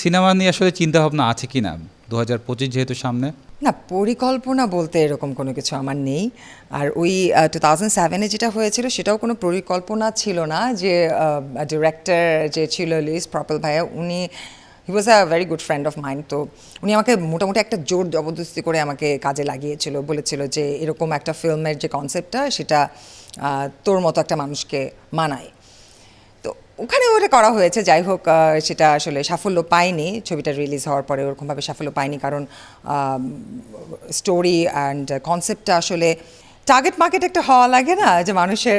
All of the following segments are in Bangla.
সিনেমা নিয়ে আসলে চিন্তা ভাবনা আছে কি না? দু হাজার পঁচিশ যেহেতু সামনে। না, পরিকল্পনা বলতে এরকম কোনো কিছু আমার নেই। আর ওই টু থাউজেন্ড সেভেনে যেটা হয়েছিল সেটাও কোনো পরিকল্পনা ছিল না যে ডিরেক্টর যে ছিল লিস প্রপল ভাইয়া, উনি he was a very good friend of mind তো উনি আমাকে মোটামুটি একটা জোর জবরদস্তি করে আমাকে কাজে লাগিয়েছিল, বলেছিল যে এরকম একটা ফিল্মের যে কনসেপ্টটা সেটা তোর মতো একটা মানুষকে মানায়। ওখানে ওটা করা হয়েছে, যাই হোক সেটা আসলে সাফল্য পায়নি। ছবিটা রিলিজ হওয়ার পরে ওরকমভাবে সাফল্য পায়নি, কারণ স্টোরি অ্যান্ড কনসেপ্টটা আসলে টার্গেট মার্কেট একটা হওয়া লাগে না, যে মানুষের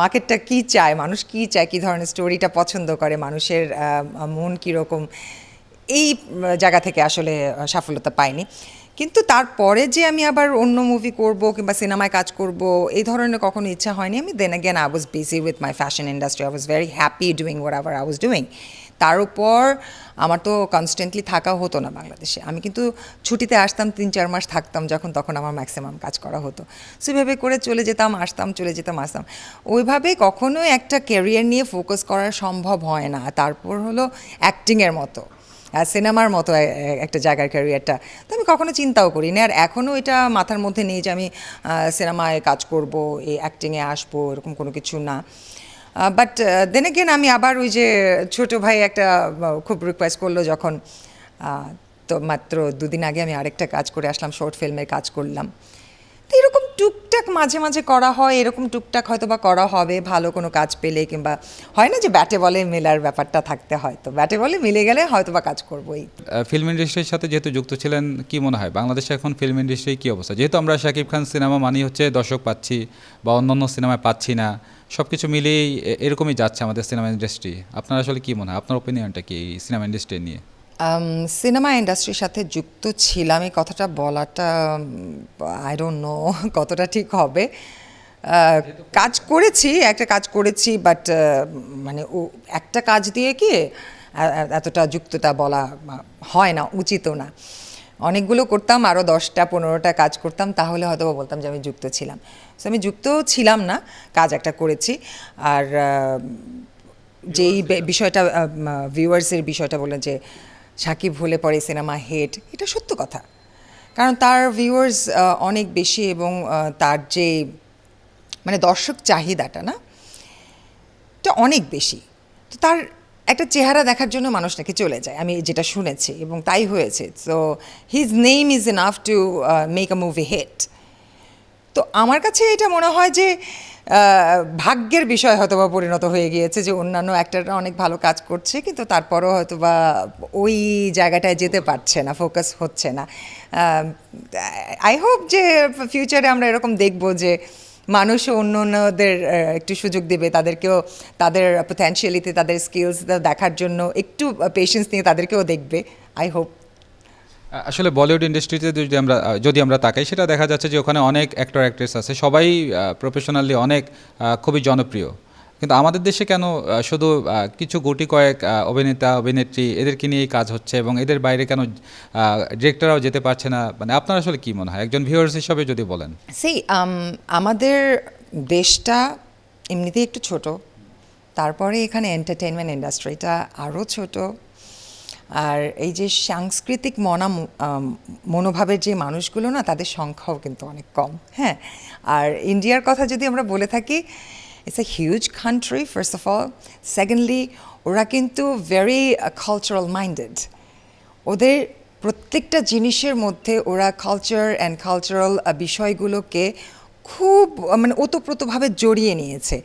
মার্কেটটা কি চায়, মানুষ কি চায়, কী ধরনের স্টোরিটা পছন্দ করে, মানুষের মন কীরকম, এই জায়গা থেকে আসলে সাফল্যতা পাইনি কিন্তু তারপরে যে আমি আবার অন্য মুভি করব কিংবা সিনেমায় কাজ করব, এই ধরনের কখনো ইচ্ছা হয়নি। আমি then again I was busy with my fashion industry I was very happy doing war আবার আই ওয়াজ ডুইং তার উপর আমার তো কনস্ট্যান্টলি থাকা হতো না বাংলাদেশে। আমি কিন্তু ছুটিতে আসতাম, তিন চার মাস থাকতাম যখন, তখন আমার ম্যাক্সিমাম কাজ করা হতো। সো এভাবে করে চলে যেতাম, আসতাম, চলে যেতাম, আসতাম। ওইভাবে কখনোই একটা ক্যারিয়ার নিয়ে ফোকাস করা সম্ভব হয় না। তারপর হলো অ্যাক্টিংয়ের মতো। সিনেমার মতো একটা জায়গার ক্যারিয়ারটা তো আমি কখনো চিন্তাও করি না আর এখনও এটা মাথার মধ্যে নেই যে আমি সিনেমায় কাজ করব এই অ্যাক্টিংয়ে আসব, এরকম কোনো কিছু না। বাট দেন এগেন আমি আবার ওই যে ছোট ভাই একটা খুব রিকোয়েস্ট করল যখন তো মাত্র দুদিন আগে আমি আরেকটা কাজ করে আসলাম শর্ট ফিল্মের কাজ করলাম। তো এরকম টুকটাক মাঝে মাঝে করা হয়, এরকম টুকটাক হয়তো বা করা হবে, ভালো কোনো কাজ পেলে কিংবা হয় না যে ব্যাটে বলে মেলার ব্যাপারটা থাকতে হয়, তো ব্যাটে বলে মিলে গেলে হয়তো বা কাজ করবোই। ফিল্ম ইন্ডাস্ট্রির সাথে যেহেতু যুক্ত ছিলেন, কি মনে হয়? বাংলাদেশে এখন ফিল্ম ইন্ডাস্ট্রির কী অবস্থা? যেহেতু আমরা শাকিব খান সিনেমা মানি হচ্ছে দর্শক পাচ্ছি বা অন্যান্য সিনেমায় পাচ্ছি না সব কিছু মিলিয়েই এরকমই যাচ্ছে আমাদের সিনেমা ইন্ডাস্ট্রি আপনার আসলে কি মনে হয়? আপনার ওপিনিয়নটা কি এই সিনেমা ইন্ডাস্ট্রি নিয়ে? সিনেমা ইন্ডাস্ট্রির সাথে যুক্ত ছিলাম। এই কথাটা বলাটা আই ডোন্ট নো কতটা ঠিক হবে। কাজ করেছি, একটা কাজ করেছি বাট মানে ও, একটা কাজ দিয়ে কি এতটা যুক্ততা বলা হয় না, উচিতও না। অনেকগুলো করতাম আরও দশটা, পনেরোটা কাজ করতাম, তাহলে হয়তো বলতাম যে আমি যুক্ত ছিলাম। সো আমি যুক্ত ছিলাম না, কাজ একটা করেছি। আর যেই বিষয়টা ভিউয়ার্সের বিষয়টা বললেন যে সাকিব হলে পরে সিনেমা হেট, এটা সত্য কথা। কারণ তার ভিউয়ার্স অনেক বেশি এবং তার যে মানে দর্শক চাহিদাটা না, এটা অনেক বেশি। তো তার একটা চেহারা দেখার জন্য মানুষ নাকি চলে যায়, আমি যেটা শুনেছি এবং তাই হয়েছে। So his name is enough to make a movie hit তো আমার কাছে এটা মনে হয় যে ভাগ্যের বিষয় হয়তো বা পরিণত হয়ে গিয়েছে যে অন্যান্য অ্যাক্টাররা অনেক ভালো কাজ করছে, কিন্তু তারপরও হয়তো বা ওই জায়গাটায় যেতে পারছে না ফোকাস হচ্ছে না। আই হোপ যে ফিউচারে আমরা এরকম দেখব যে মানুষ অন্য অন্যদের একটু সুযোগ দেবে, তাদেরকেও, তাদের পোটেন্সিয়ালিতে তাদের স্কিলস দেখার জন্য একটু পেশেন্স নিয়ে তাদেরকেও দেখবে আই হোপ আসলে বলিউড ইন্ডাস্ট্রিতে যদি আমরা যদি আমরা তাকাই, সেটা দেখা যাচ্ছে যে ওখানে অনেক অ্যাক্টর অ্যাক্ট্রেস আছে। সবাই প্রফেশনালি অনেক খুবই জনপ্রিয়। কিন্তু আমাদের দেশে কেন শুধু কিছু গুটি কয়েক অভিনেতা, অভিনেত্রী এদেরকে নিয়েই কাজ হচ্ছে এবং এদের বাইরে কেন ডিরেক্টররাও যেতে পারছে না? মানে আপনার আসলে কি মনে হয়? একজন ভিউয়ার্স হিসাবে যদি বলেন। সেই আমাদের দেশটা এমনিতেই একটু ছোট। তারপরে এখানে এন্টারটেনমেন্ট ইন্ডাস্ট্রিটা আরও ছোট। আর এই যে সাংস্কৃতিক মনা মনোভাবের যে মানুষগুলো না, তাদের সংখ্যাও কিন্তু অনেক কম। হ্যাঁ? আর ইন্ডিয়ার কথা যদি আমরা বলে থাকি it's a huge country first of all secondly ওরা কিন্তু ভেরি কালচারাল মাইন্ডেড ওদের প্রত্যেকটা জিনিসের মধ্যে ওরা কালচার অ্যান্ড কালচারাল বিষয়গুলোকে খুব মানে ওতপ্রোতভাবে জড়িয়ে নিয়েছে।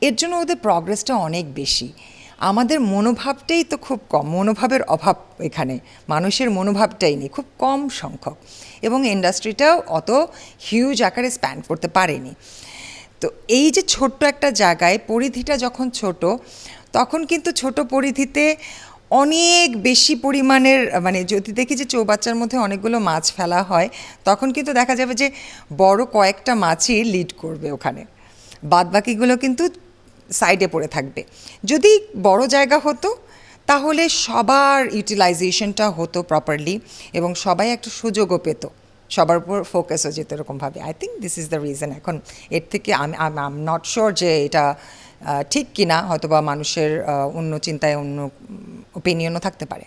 এর জন্য ওদের প্রগ্রেসটা অনেক বেশি। আমাদের মনোভাবটাই তো খুব কম, মনোভাবের অভাব এখানে, মানুষের মনোভাবটাই নেই, খুব কম সংখ্যক। এবং ইন্ডাস্ট্রিটাও অত হিউজ আকারে স্প্যান করতে পারেনি। তো এই যে ছোট্ট একটা জায়গায়, পরিধিটা যখন ছোট, তখন কিন্তু ছোট পরিধিতে অনেক বেশি পরিমাণের মানে যদি দেখি যে চৌবাচ্চার মধ্যে অনেকগুলো মাছ ফেলা হয়, তখন কিন্তু দেখা যাবে যে বড় কয়েকটা মাছই লিড করবে ওখানে। বাদবাকিগুলো কিন্তু সাইডে পড়ে থাকবে। যদি বড় জায়গা হতো, তাহলে সবার ইউটিলাইজেশনটা হতো প্রপারলি এবং সবাই একটা সুযোগও পেত। সবার উপর ফোকাসও যেত এরকমভাবে। I think this is the reason এখন এর থেকে আমি আই এম নট শিওর যে এটা ঠিক কিনা হয়তো বা মানুষের অন্য চিন্তায় অন্য ওপিনিয়নও থাকতে পারে।